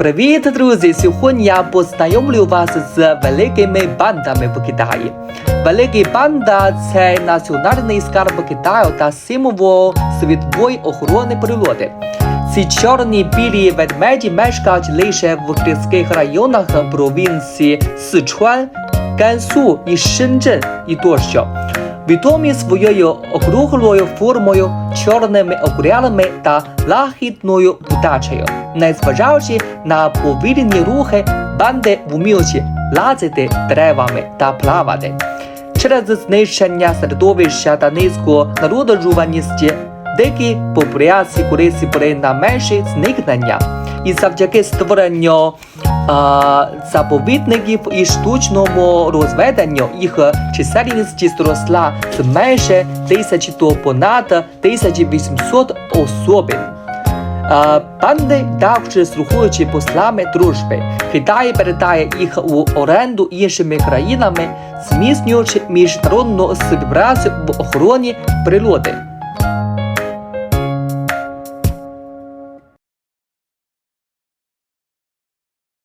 Привіт, друзі! Сьогодні я познайомлю вас з великими бандами в Китаї. Великі банда це національний скарб Китаю та символ світової охорони природи. Ці чорні білі ведмеді мешкають лише в гірських районах провінції Сичуан, Гансу і Шенчжен і тощо. Відомі своєю округлою формою, чорними окулярами та лагідною удачею. Незважаючи на повільні рухи, банди вміють лазити деревами та плавати. Через знищення середовища та низьку народжуваності дикі популяції куриці були на межі зникнення. І завдяки створенню а, заповідників і штучному розведенню їх чисельність зросла з майже тисячі до понад 1800 особин. Банди також слухаючи послами дружби. Китай передає їх у оренду іншими країнами, зміцнюючи міжнародну співпрацю в охороні природи.